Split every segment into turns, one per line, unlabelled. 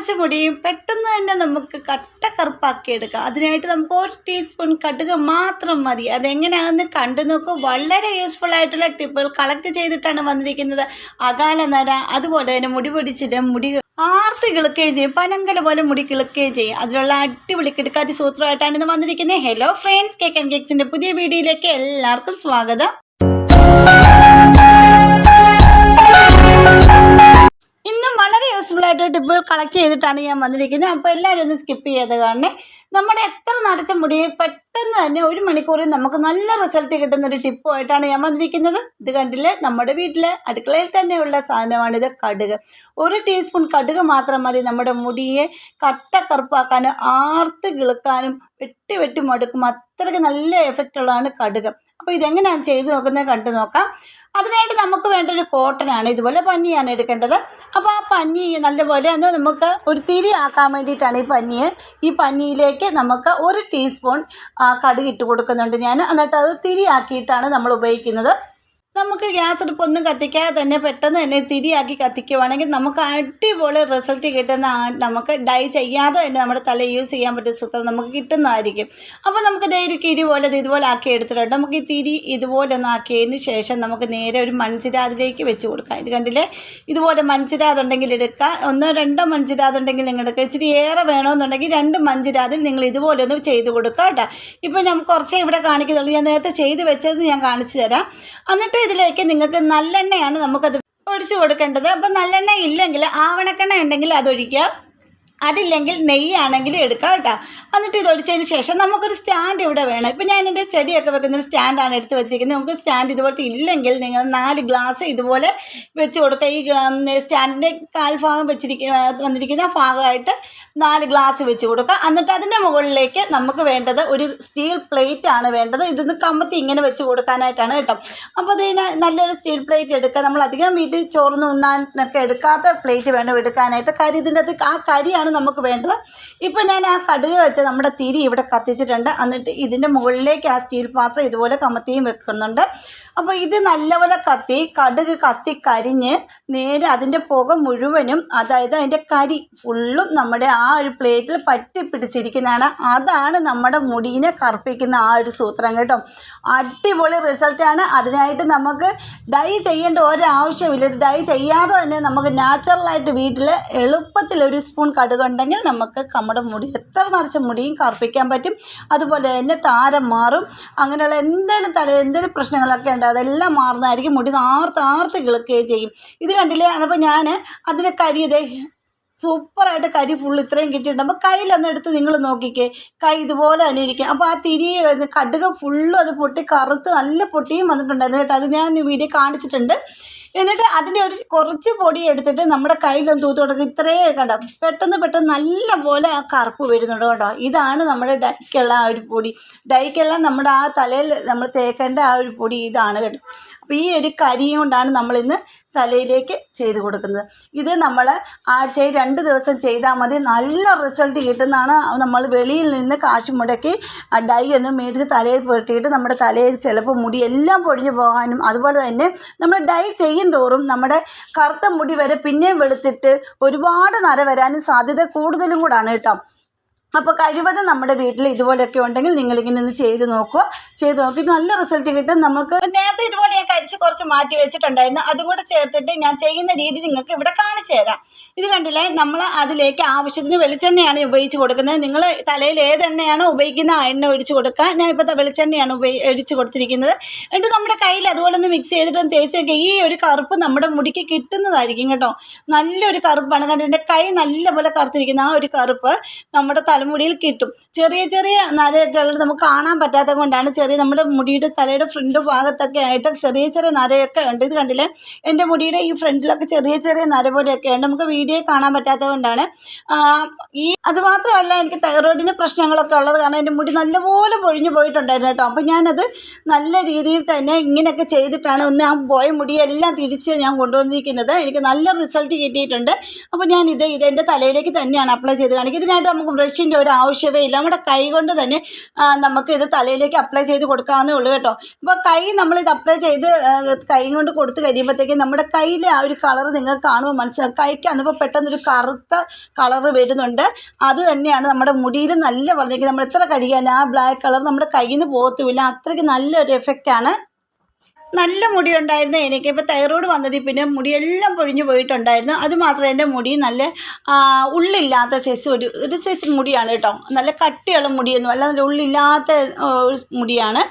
നിറച്ച് മുടിയും പെട്ടെന്ന് തന്നെ നമുക്ക് കട്ട കറുപ്പാക്കി എടുക്കാം അതിനായിട്ട് നമുക്ക് ഒരു ടീസ്പൂൺ കടുക് മാത്രം മതി. അതെങ്ങനെയാണെന്ന് കണ്ടു നോക്കൂ. വളരെ യൂസ്ഫുൾ ആയിട്ടുള്ള ടിപ്പുകൾ കളക്ട് ചെയ്തിട്ടാണ് വന്നിരിക്കുന്നത്. അകാല നര അതുപോലെ തന്നെ മുടി പൊടിച്ചിട്ട് മുടി ആർത്ത് കിളുക്കുകയും ചെയ്യും. പനങ്കല പോലെ മുടി കിളുക്കുകയും ചെയ്യും. അതിലുള്ള അടിപൊളി കിടക്കാറ്റി സൂത്രമായിട്ടാണ് ഇന്ന് വന്നിരിക്കുന്നത് ഹലോ ഫ്രണ്ട്സ് കേക്ക് ആൻഡ് കേക്സിന്റെ പുതിയ വീഡിയോയിലേക്ക് എല്ലാവർക്കും സ്വാഗതം. യൂസ്ഫുൾ ആയിട്ട് ടിപ്പുകൾ കളക്ട് ചെയ്തിട്ടാണ് ഞാൻ വന്നിരിക്കുന്നത്. അപ്പോൾ എല്ലാവരും ഒന്ന് സ്കിപ്പ് ചെയ്ത് കാണണേ. നമ്മുടെ എത്ര നരച്ച മുടി പെട്ടെന്ന് തന്നെ ഒരു മണിക്കൂറിൽ നമുക്ക് നല്ല റിസൾട്ട് കിട്ടുന്ന ഒരു ടിപ്പുമായിട്ടാണ് ഞാൻ വന്നിരിക്കുന്നത്. ഇത് കണ്ടില്ലേ? നമ്മുടെ വീട്ടിൽ അടുക്കളയിൽ തന്നെയുള്ള സാധനമാണിത് കടുക്. ഒരു ടീസ്പൂൺ കടുക് മാത്രം മതി. നമ്മുടെ മുടിയെ കട്ട കറുപ്പാക്കാനും ആർത്ത് കിളുക്കാനും വെട്ടി വെട്ടി മടുക്കും. അത്രയ്ക്ക് നല്ല എഫക്റ്റ് ഉള്ളതാണ് കടുക്. അപ്പോൾ ഇതെങ്ങനെയാണ് ചെയ്ത് നോക്കുന്നത് കണ്ടു നോക്കാം. അതിനായിട്ട് നമുക്ക് വേണ്ട ഒരു കോട്ടനാണ് ഇതുപോലെ പഞ്ഞിയാണ് എടുക്കേണ്ടത്. അപ്പോൾ ആ പഞ്ഞി നല്ലപോലെ ഒന്ന് നമുക്ക് ഒരു തിരി ആക്കാൻ വേണ്ടിയിട്ടാണ് ഈ പഞ്ഞിയെ ഈ പഞ്ഞിയിലേക്ക് നമുക്ക് ഒരു ടീസ്പൂൺ കടുക് ഇട്ട് കൊടുക്കുന്നുണ്ട് ഞാൻ. എന്നിട്ട് അത് തിരി ആക്കിയിട്ടാണ് നമ്മൾ ഉപയോഗിക്കുന്നത്. നമുക്ക് ഗ്യാസ് അടുപ്പൊന്നും കത്തിക്കാതെ തന്നെ പെട്ടെന്ന് തന്നെ തിരിയാക്കി കത്തിക്കുവാണെങ്കിൽ നമുക്ക് അടിപൊളി റിസൾട്ട് കിട്ടുന്ന നമുക്ക് ഡൈ ചെയ്യാതെ തന്നെ നമ്മുടെ തല യൂസ് ചെയ്യാൻ പറ്റിയ സൂത്രം നമുക്ക് കിട്ടുന്നതായിരിക്കും. അപ്പോൾ നമുക്ക് ഒരു കിരി പോലെ ഇത് ഇതുപോലെ ആക്കി എടുത്തിട്ടുണ്ട്. നമുക്ക് ഈ തിരി ഇതുപോലെ ഒന്ന് ആക്കിയതിന് ശേഷം നമുക്ക് നേരെ ഒരു മൺചിരാതിലേക്ക് വെച്ച് കൊടുക്കാം. ഇത് കണ്ടില്ലേ? ഇതുപോലെ മൺചിരാതുണ്ടെങ്കിൽ എടുക്കുക. ഒന്നോ രണ്ടോ മൺചിരാതുണ്ടെങ്കിൽ നിങ്ങൾ എടുക്കുക. ഇച്ചിരി ഏറെ വേണമെന്നുണ്ടെങ്കിൽ രണ്ട് മൺചിരാതിൽ നിങ്ങൾ ഇതുപോലെ ഒന്ന് ചെയ്ത് കൊടുക്കുക കേട്ടോ. ഇപ്പോൾ ഞാൻ കുറച്ചേ ഇവിടെ കാണിക്കുന്നുള്ളൂ. ഞാൻ നേരത്തെ ചെയ്ത് വെച്ചത് ഞാൻ കാണിച്ചു തരാം. എന്നിട്ട് ഇതിലേക്ക് നിങ്ങൾക്ക് നല്ലെണ്ണയാണ് നമുക്കത് ഒഴിച്ചു കൊടുക്കേണ്ടത്. അപ്പോൾ നല്ലെണ്ണ ഇല്ലെങ്കിൽ ആവണക്കെണ്ണ ഉണ്ടെങ്കിൽ അതൊഴിക്കുക അതില്ലെങ്കിൽ നെയ്യാണെങ്കിലും എടുക്കാം കേട്ടോ. എന്നിട്ട് ഇത് ഒഴിച്ചതിന് ശേഷം നമുക്കൊരു സ്റ്റാൻഡ് ഇവിടെ വേണം. ഇപ്പം ഞാൻ എന്റെ ചെടിയൊക്കെ വെക്കുന്ന ഒരു സ്റ്റാൻഡാണ് എടുത്ത് വെച്ചിരിക്കുന്നത്. നമുക്ക് സ്റ്റാൻഡ് ഇതുപോലത്തെ ഇല്ലെങ്കിൽ നിങ്ങൾ നാല് ഗ്ലാസ് ഇതുപോലെ വെച്ച് കൊടുക്കുക ഈ സ്റ്റാൻഡിന്റെ കാൽഭാഗം വെച്ചിരിക്കുന്ന വന്നിരിക്കുന്ന ഭാഗമായിട്ട് നാല് ഗ്ലാസ് വെച്ച് കൊടുക്കുക. എന്നിട്ട് അതിന്റെ മുകളിലേക്ക് നമുക്ക് വേണ്ടത് ഒരു സ്റ്റീൽ പ്ലേറ്റ് ആണ് വേണ്ടത്. ഇതൊന്ന് കമ്പത്തി ഇങ്ങനെ വെച്ച് കൊടുക്കാനായിട്ടാണ് കേട്ടോ. അപ്പോൾ അതിന് നല്ലൊരു സ്റ്റീൽ പ്ലേറ്റ് എടുക്കുക. നമ്മൾ അധികം വീട്ടിൽ ചോർന്ന് ഉണ്ണാനൊക്കെ എടുക്കാത്ത പ്ലേറ്റ് വേണം എടുക്കാനായിട്ട്. കരി ഇതിന്റെ അത് ആ കരിയാണ് നമുക്ക് വേണ്ടത്. ഇപ്പോൾ ഞാൻ ആ കടുക് വെച്ച് നമ്മുടെ തിരി ഇവിടെ കത്തിച്ചിട്ടുണ്ട്. എന്നിട്ട് ഇതിന്റെ മുകളിലേക്ക് ആ സ്റ്റീൽ പാത്രം ഇതുപോലെ കമത്തിയും വെക്കുന്നുണ്ട്. അപ്പോൾ ഇത് നല്ലപോലെ കത്തി കടുക് കത്തി കരിഞ്ഞ് നേരെ അതിന്റെ പുക മുഴുവനും അതായത് അതിന്റെ കരി ഫുള്ളും നമ്മുടെ ആ ഒരു പ്ലേറ്റിൽ പറ്റി പിടിച്ചിരിക്കുന്നതാണ്. അതാണ് നമ്മുടെ മുടീനെ കറുപ്പിക്കുന്ന ആ ഒരു സൂത്രം കേട്ടോ. അടിപൊളി റിസൾട്ടാണ് അതിനായിട്ട് നമുക്ക് ഡൈ ചെയ്യേണ്ട ഒരാവശ്യമില്ല. ഡൈ ചെയ്യാതെ തന്നെ നമുക്ക് നാച്ചുറലായിട്ട് വീട്ടിൽ എളുപ്പത്തിൽ ഒരു സ്പൂൺ കടുക് ഉണ്ടെങ്കിൽ നമുക്ക് നമ്മുടെ മുടി എത്ര നിറച്ച മുടിയും കറുപ്പിക്കാൻ പറ്റും. അതുപോലെ തന്നെ താരം മാറും. അങ്ങനെയുള്ള എന്തെങ്കിലും തല എന്തെങ്കിലും പ്രശ്നങ്ങളൊക്കെ ഉണ്ട് അതെല്ലാം മാറുന്നതായിരിക്കും. മുടി ആർത്ത് ആർത്ത് കിളുക്കുകയും ചെയ്യും. ഇത് കണ്ടില്ലേ? അപ്പോൾ ഞാൻ അതിനെ കരി ഇതേ സൂപ്പറായിട്ട് കരി ഫുൾ ഇത്രയും കിട്ടിയിട്ടുണ്ട്. അപ്പോൾ കയ്യിലൊന്ന് എടുത്ത് നിങ്ങൾ നോക്കിക്കേ. കൈ ഇതുപോലെ തന്നെ ഇരിക്കും. അപ്പോൾ ആ തിരി കടുക് ഫുള്ളും അത് പൊട്ടി കറുത്ത് നല്ല പൊട്ടിയും വന്നിട്ടുണ്ടായിരുന്നു കേട്ടോ. അത് ഞാൻ വീഡിയോ കാണിച്ചിട്ടുണ്ട്. എന്നിട്ട് അതിന്റെ ഒരു കുറച്ച് പൊടി എടുത്തിട്ട് നമ്മുടെ കയ്യിലൊന്ന് തൂത്ത് കൊടുക്കുക ഇത്രയേ കണ്ടോ? പെട്ടെന്ന് പെട്ടെന്ന് നല്ല പോലെ ആ കറുപ്പ് വരുന്നുണ്ട് കേട്ടോ ഇതാണ് നമ്മുടെ ഡൈക്കുള്ള ആ ഒരു പൊടി. ഡൈക്കുള്ള നമ്മുടെ ആ തലയിൽ നമ്മൾ തേക്കേണ്ട ആ ഒരു പൊടി ഇതാണ് കേട്ടോ അപ്പോൾ ഈ ഒരു കരിയും കൊണ്ടാണ് നമ്മളിന്ന് തലയിലേക്ക് ചെയ്ത് കൊടുക്കുന്നത്. ഇത് നമ്മൾ ആഴ്ചയിൽ രണ്ട് ദിവസം ചെയ്താൽ മതി. നല്ല റിസൾട്ട് കിട്ടുന്നതാണ്. നമ്മൾ വെളിയിൽ നിന്ന് കാശ് മുടക്കി ഡൈ ഒന്ന് മേടിച്ച് തലയിൽ പുരട്ടിയിട്ട് നമ്മുടെ തലയിൽ ചിലപ്പോൾ മുടി എല്ലാം പൊഴിഞ്ഞു പോകാനും അതുപോലെ തന്നെ നമ്മൾ ഡൈ ചെയ്യും തോറും നമ്മുടെ കറുത്ത മുടി വരെ പിന്നെയും വെളുത്തിട്ട് ഒരുപാട് നര വരാനും സാധ്യത കൂടുതലും കൂടാണ് കേട്ടോ. അപ്പോൾ കഴിവതും നമ്മുടെ വീട്ടിൽ ഇതുപോലെയൊക്കെ ഉണ്ടെങ്കിൽ നിങ്ങളിങ്ങനെ ഒന്ന് ചെയ്ത് നോക്കുക. ചെയ്ത് നോക്കി നല്ല റിസൾട്ട് കിട്ടും. നമുക്ക് നേരത്തെ ഇതുപോലെ ഞാൻ കരിച്ച് കുറച്ച് മാറ്റി വെച്ചിട്ടുണ്ടായിരുന്നു. അതും കൂടെ ചേർത്തിട്ട് ഞാൻ ചെയ്യുന്ന രീതി നിങ്ങൾക്ക് ഇവിടെ കാണിച്ചു തരാം. ഇത് കണ്ടില്ലേ? നമ്മൾ അതിലേക്ക് ആവശ്യത്തിന് വെളിച്ചെണ്ണയാണ് ഉപയോഗിച്ച് കൊടുക്കുന്നത്. നിങ്ങൾ തലയിൽ ഏതെണ്ണയാണോ ഉപയോഗിക്കുന്ന ആ എണ്ണ ഒഴിച്ച് കൊടുക്കുക. ഞാൻ ഇപ്പോൾ വെളിച്ചെണ്ണയാണ് ഉപയോഗി ഒഴിച്ച് കൊടുത്തിരിക്കുന്നത്. എന്നിട്ട് നമ്മുടെ കയ്യിൽ അതുപോലെ ഒന്ന് മിക്സ് ചെയ്തിട്ട് തേച്ച് നോക്കിയാൽ ഈ ഒരു കറുപ്പ് നമ്മുടെ മുടിക്ക് കിട്ടുന്നതായിരിക്കും കേട്ടോ. നല്ലൊരു കറുപ്പാണ്. കാരണം എന്റെ കൈ നല്ലപോലെ കറുത്തിരിക്കുന്ന. ആ ഒരു കറുപ്പ് നമ്മുടെ തലമുടിയിൽ കിട്ടും. ചെറിയ ചെറിയ നരയൊക്കെ ഉള്ളത് നമുക്ക് കാണാൻ പറ്റാത്തത് കൊണ്ടാണ് ചെറിയ നമ്മുടെ മുടിയുടെ തലയുടെ ഫ്രണ്ട് ഭാഗത്തൊക്കെ ആയിട്ട് ചെറിയ ചെറിയ നരയൊക്കെ ഉണ്ട്. ഇത് കണ്ടില്ലേ? എന്റെ മുടിയുടെ ഈ ഫ്രണ്ടിലൊക്കെ ചെറിയ ചെറിയ നര പോലെയൊക്കെ ഉണ്ട്. നമുക്ക് വീഡിയോ കാണാൻ പറ്റാത്തത് കൊണ്ടാണ്. ഈ അതുമാത്രമല്ല എനിക്ക് തൈറോയിഡിന് പ്രശ്നങ്ങളൊക്കെ ഉള്ളത് കാരണം എന്റെ മുടി നല്ലപോലെ പൊഴിഞ്ഞു പോയിട്ടുണ്ടായിരുന്നു കേട്ടോ. അപ്പോൾ ഞാനത് നല്ല രീതിയിൽ തന്നെ ഇങ്ങനെയൊക്കെ ചെയ്തിട്ടാണ് ഒന്ന് ആ പോയ മുടിയെല്ലാം തിരിച്ച് ഞാൻ കൊണ്ടുവന്നിരിക്കുന്നത്. എനിക്ക് നല്ല റിസൾട്ട് കിട്ടിയിട്ടുണ്ട്. അപ്പോൾ ഞാൻ ഇത് ഇത് എന്റെ തലയിലേക്ക് തന്നെയാണ് അപ്ലൈ ചെയ്ത് കാണിക്കുക ഇതിനായിട്ട് നമുക്ക് ബ്രഷിന്റെ ടിപ്പിന്റെ ഒരു ആവശ്യമേ ഇല്ല. നമ്മുടെ കൈ കൊണ്ട് തന്നെ നമുക്ക് ഇത് തലയിലേക്ക് അപ്ലൈ ചെയ്ത് കൊടുക്കാവുന്നേ ഉള്ളൂ കേട്ടോ. ഇപ്പോൾ കൈ നമ്മൾ ഇത് അപ്ലൈ ചെയ്ത് കൈ കൊണ്ട് കൊടുത്ത് കഴിയുമ്പോഴത്തേക്കും നമ്മുടെ കയ്യിലെ ആ ഒരു കളർ നിങ്ങൾക്ക് കാണുമ്പോൾ മനസ്സിലാക്കും കൈക്ക് അന്നിപ്പോൾ പെട്ടെന്നൊരു കറുത്ത കളർ വരുന്നുണ്ട്. അത് തന്നെയാണ് നമ്മുടെ മുടിയിൽ നല്ല വളർന്നിരിക്കുന്നത് നമ്മൾ എത്ര കഴുകിയാലും ആ ബ്ലാക്ക് കളർ നമ്മുടെ കയ്യിൽ നിന്ന് പോകത്തുമില്ല. അത്രയ്ക്ക് നല്ലൊരു എഫക്റ്റാണ് നല്ല മുടി ഉണ്ടായിരുന്നു എനിക്ക് ഇപ്പോൾ തൈറോയ്ഡ് വന്നതിൽ പിന്നെ മുടിയെല്ലാം പൊഴിഞ്ഞു പോയിട്ടുണ്ടായിരുന്നു. അതുമാത്രം എന്റെ മുടി നല്ല ഉള്ളില്ലാത്ത സൈസ് ഒരു ഒരു സൈസ് മുടിയാണ് കേട്ടോ. നല്ല കട്ടിയുള്ള മുടിയൊന്നും അല്ല നല്ല ഉള്ളില്ലാത്ത മുടിയാണ്.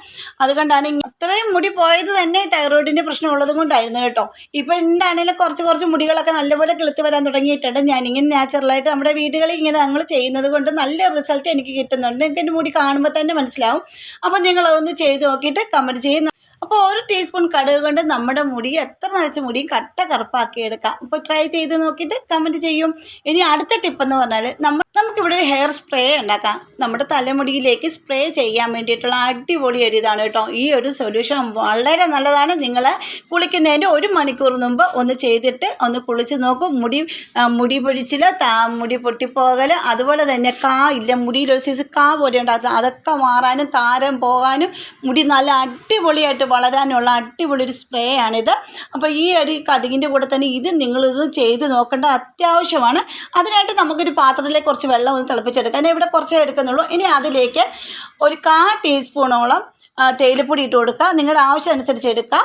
അതുകൊണ്ടാണ് അത്രയും മുടി പോയത് തന്നെ തൈറോയിഡിന്റെ പ്രശ്നം ഉള്ളത് കൊണ്ടായിരുന്നു കേട്ടോ. ഇപ്പോൾ എന്താണെങ്കിലും കുറച്ച് കുറച്ച് മുടികളൊക്കെ നല്ലപോലെ കിളുത്ത് വരാൻ തുടങ്ങിയിട്ടുണ്ട്. ഞാനിങ്ങനെ നാച്ചുറലായിട്ട് നമ്മുടെ വീടുകളിൽ ഇങ്ങനെ ഞങ്ങൾ ചെയ്യുന്നത് കൊണ്ട് നല്ല റിസൾട്ട് എനിക്ക് കിട്ടുന്നുണ്ട്. എനിക്ക് എന്റെ മുടി കാണുമ്പോൾ തന്നെ മനസ്സിലാവും. അപ്പോൾ നിങ്ങളതൊന്ന് ചെയ്ത് നോക്കിയിട്ട് കമന്റ് ചെയ്യും അപ്പോൾ ഒരു ടീസ്പൂൺ കടുക് കൊണ്ട് നമ്മുടെ മുടി എത്ര നനച്ച മുടിയും കട്ട കറുപ്പാക്കി എടുക്കാം. അപ്പോൾ ട്രൈ ചെയ്ത് നോക്കിയിട്ട് കമന്റ് ചെയ്യും. ഇനി അടുത്ത ടിപ്പ് എന്ന് പറഞ്ഞാൽ നമ്മൾ നമുക്കിവിടെ ഒരു ഹെയർ സ്പ്രേ ഉണ്ടാക്കാം. നമ്മുടെ തലമുടിയിലേക്ക് സ്പ്രേ ചെയ്യാൻ വേണ്ടിയിട്ടുള്ള അടിപൊളി ഒരു ഇതാണ് കേട്ടോ. ഈ ഒരു സൊല്യൂഷൻ വളരെ നല്ലതാണ്. നിങ്ങൾ കുളിക്കുന്നതിന്റെ ഒരു മണിക്കൂർ മുമ്പ് ഒന്ന് ചെയ്തിട്ട് ഒന്ന് കുളിച്ച് നോക്കും. മുടി മുടി പൊഴിച്ചിൽ മുടി പൊട്ടിപ്പോകൽ അതുപോലെ തന്നെ കാ ഇല്ല മുടിയിലൊരു സൈസ് കാ പോലെ ഉണ്ടാകും അതൊക്കെ മാറാനും താരം പോകാനും മുടി നല്ല അടിപൊളിയായിട്ട് വളരാനുള്ള അടിപൊളി ഒരു സ്പ്രേ ആണിത്. അപ്പോൾ ഈ ഒരു കടുകിന്റെ കൂടെ തന്നെ ഇത് നിങ്ങളിത് ചെയ്ത് നോക്കേണ്ട അത്യാവശ്യമാണ്. അതിനായിട്ട് നമുക്കൊരു പാത്രത്തിലേക്ക് കുറച്ച് വെള്ളം ഒന്ന് തിളപ്പിച്ചെടുക്കാം ഇവിടെ കുറച്ചേ എടുക്കുന്നുള്ളൂ. ഇനി അതിലേക്ക് ഒരു കാ ടീസ്പൂണോളം തേയിലപ്പൊടി ഇട്ട് കൊടുക്കുക. നിങ്ങളുടെ ആവശ്യം അനുസരിച്ച് എടുക്കുക.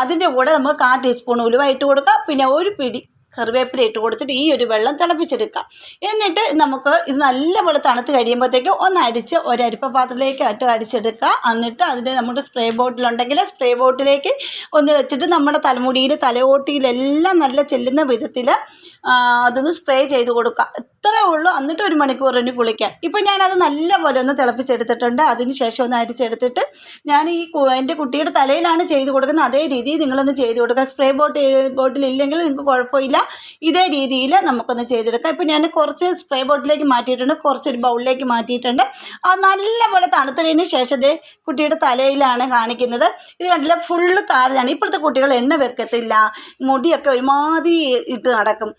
അതിന്റെ കൂടെ നമുക്ക് കാ ടീസ്പൂൺ ഉലുവ ഇട്ട് കൊടുക്കുക. പിന്നെ ഒരു പിടി കറിവേപ്പില ഇട്ട് കൊടുത്തിട്ട് ഈ ഒരു വെള്ളം തിളപ്പിച്ചെടുക്കുക. എന്നിട്ട് നമുക്ക് ഇത് നല്ലപോലെ തണുത്ത് കഴിയുമ്പോഴത്തേക്ക് ഒന്ന് അരിച്ച് ഒരു അരിപ്പ പാത്രത്തിലേക്ക് ഇട്ട് അരിച്ചെടുക്കുക എന്നിട്ട് അതിന്റെ നമ്മുടെ സ്പ്രേ ബോട്ടിലുണ്ടെങ്കിൽ സ്പ്രേ ബോട്ടിലേക്ക് ഒന്ന് വെച്ചിട്ട് നമ്മുടെ തലമുടിയിൽ തലയോട്ടിയിലെല്ലാം നല്ല ചെല്ലുന്ന വിധത്തിൽ അതൊന്ന് സ്പ്രേ ചെയ്ത് കൊടുക്കുക. ഇത്രേ ഉള്ളൂ. എന്നിട്ട് ഒരു മണിക്കൂറിന് കുളിക്കാം ഇപ്പം ഞാനത് നല്ലപോലെ ഒന്ന് തിളപ്പിച്ചെടുത്തിട്ടുണ്ട്. അതിന് ശേഷം ഒന്ന് അരിച്ചെടുത്തിട്ട് ഞാൻ ഈ എന്റെ കുട്ടിയുടെ തലയിലാണ് ചെയ്ത് കൊടുക്കുന്നത്. അതേ രീതിയിൽ നിങ്ങളൊന്ന് ചെയ്ത് കൊടുക്കുക. സ്പ്രേ ബോട്ടിൽ ബോട്ടിൽ ഇല്ലെങ്കിൽ നിങ്ങൾക്ക് കുഴപ്പമില്ല. ഇതേ രീതിയിൽ നമുക്കൊന്ന് ചെയ്തെടുക്കാം. ഇപ്പം ഞാൻ കുറച്ച് സ്പ്രേ ബോട്ടിലേക്ക് മാറ്റിയിട്ടുണ്ട്. കുറച്ചൊരു ബൗളിലേക്ക് മാറ്റിയിട്ടുണ്ട്. അത് നല്ലപോലെ കഴിഞ്ഞ ശേഷം ദേ കുട്ടിയുടെ തലയിലാണ് കാണിക്കുന്നത്. ഇത് കണ്ടില്ല? ഫുള്ള് താഴെയാണ്. ഇപ്പോഴത്തെ കുട്ടികൾ എണ്ണ വെക്കത്തില്ല. മുടിയൊക്കെ ഒരുമാതിരി ഇട്ട് നടക്കും.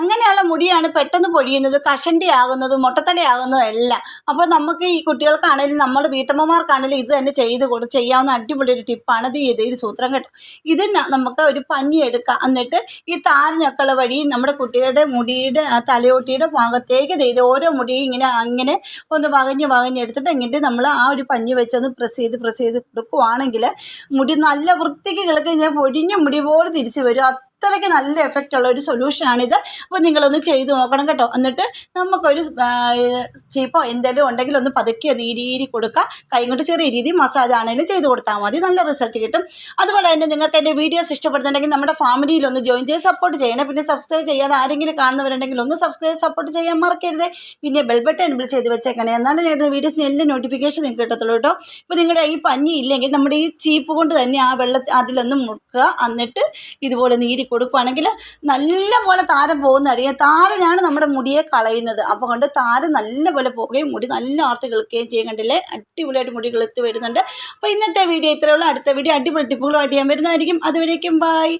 അങ്ങനെയുള്ള മുടിയാണ് പെട്ടെന്ന് പൊഴിയുന്നത് കഷണ്ടി ആകുന്നതും മുട്ടത്തലയാകുന്നതും എല്ലാം. അപ്പോൾ നമുക്ക് ഈ കുട്ടികൾക്കാണെങ്കിലും നമ്മുടെ വീട്ടമ്മമാർക്കാണെങ്കിലും ഇത് തന്നെ ചെയ്ത് കൊടു ചെയ്യാവുന്ന അടിപൊളി ഒരു ടിപ്പാണ്. ഇത് ഇത് ഒരു സൂത്രം കേട്ടോ. ഇത് നമുക്ക് ഒരു പഞ്ഞി എടുക്കാം. എന്നിട്ട് ഈ താരഞ്ഞൊക്കെയുള്ള വഴി നമ്മുടെ കുട്ടികളുടെ മുടിയുടെ തലയോട്ടിയുടെ ഭാഗത്തേക്ക് ചെയ്ത് ഓരോ മുടിയും ഇങ്ങനെ അങ്ങനെ ഒന്ന് വകഞ്ഞ് വകഞ്ഞെടുത്തിട്ട് എങ്ങനെ നമ്മൾ ആ ഒരു പഞ്ഞി വെച്ചൊന്ന് പ്രസ് ചെയ്ത് പ്രസ് ചെയ്ത് കൊടുക്കുവാണെങ്കിൽ മുടി നല്ല വൃത്തിക്ക് കിളക്കി. ഞാൻ പൊടിഞ്ഞ മുടി പോലെ തിരിച്ചു വരും. അത്രയ്ക്ക് നല്ല എഫക്റ്റ് ഉള്ള ഒരു സൊല്യൂഷനാണിത് അപ്പോൾ നിങ്ങളൊന്ന് ചെയ്ത് നോക്കണം കേട്ടോ. എന്നിട്ട് നമുക്കൊരു ചീപ്പോ എന്തെങ്കിലും ഉണ്ടെങ്കിൽ ഒന്ന് പതുക്കി അത് ഇരിയിരി കൊടുക്കുക. കൈ കൊണ്ട് ചെറിയ രീതി മസാജ് ആണെങ്കിലും ചെയ്ത് കൊടുത്താൽ മതി. നല്ല റിസൾട്ട് കിട്ടും. അതുപോലെ തന്നെ നിങ്ങൾക്ക് എന്റെ വീഡിയോസ് ഇഷ്ടപ്പെടുന്നുണ്ടെങ്കിൽ നമ്മുടെ ഫാമിലിയിൽ ഒന്ന് ജോയിൻ ചെയ്ത് സപ്പോർട്ട് ചെയ്യണം. പിന്നെ സബ്സ്ക്രൈബ് ചെയ്യാതെ ആരെങ്കിലും കാണുന്നവരുണ്ടെങ്കിൽ ഒന്ന് സബ്സ്ക്രൈബ് സപ്പോർട്ട് ചെയ്യാൻ മറക്കരുത്. പിന്നെ ബെൽ ബട്ടൺ ചെയ്ത് വെച്ചേക്കണേ. എന്നാലും ഞാൻ വീഡിയോസിന് എല്ലാം നോട്ടിഫിക്കേഷൻ നിങ്ങൾക്ക് കിട്ടത്തുള്ളൂ കേട്ടോ. ഇപ്പോൾ നിങ്ങളുടെ ഈ പഞ്ഞി ഇല്ലെങ്കിൽ നമ്മുടെ ഈ ചീപ്പ് കൊണ്ട് തന്നെ ആ വെള്ളത്തിൽ അതിലൊന്ന് മുക്കുക എന്നിട്ട് ഇതുപോലെ നീരി കൊടുക്കുകയാണെങ്കിൽ നല്ലപോലെ താരം പോകുന്ന അറിയാം താരനാണ് നമ്മുടെ മുടിയെ കളയുന്നത്. അപ്പോൾ കൊണ്ട് താരം നല്ലപോലെ പോവുകയും മുടി നല്ല ആർത്ത് കിളിക്കുകയും ചെയ്യും കണ്ടില്ലേ? അടിപൊളിയായിട്ട് മുടി കിളുത്ത് വരുന്നുണ്ട്. അപ്പോൾ ഇന്നത്തെ വീഡിയോ ഇത്രയുള്ള അടുത്ത വീഡിയോ അടിപൊളി ടിപ്പുകളുമായിട്ട് ഞാൻ വരുന്നതായിരിക്കും. അതുവരേക്കും ബൈ.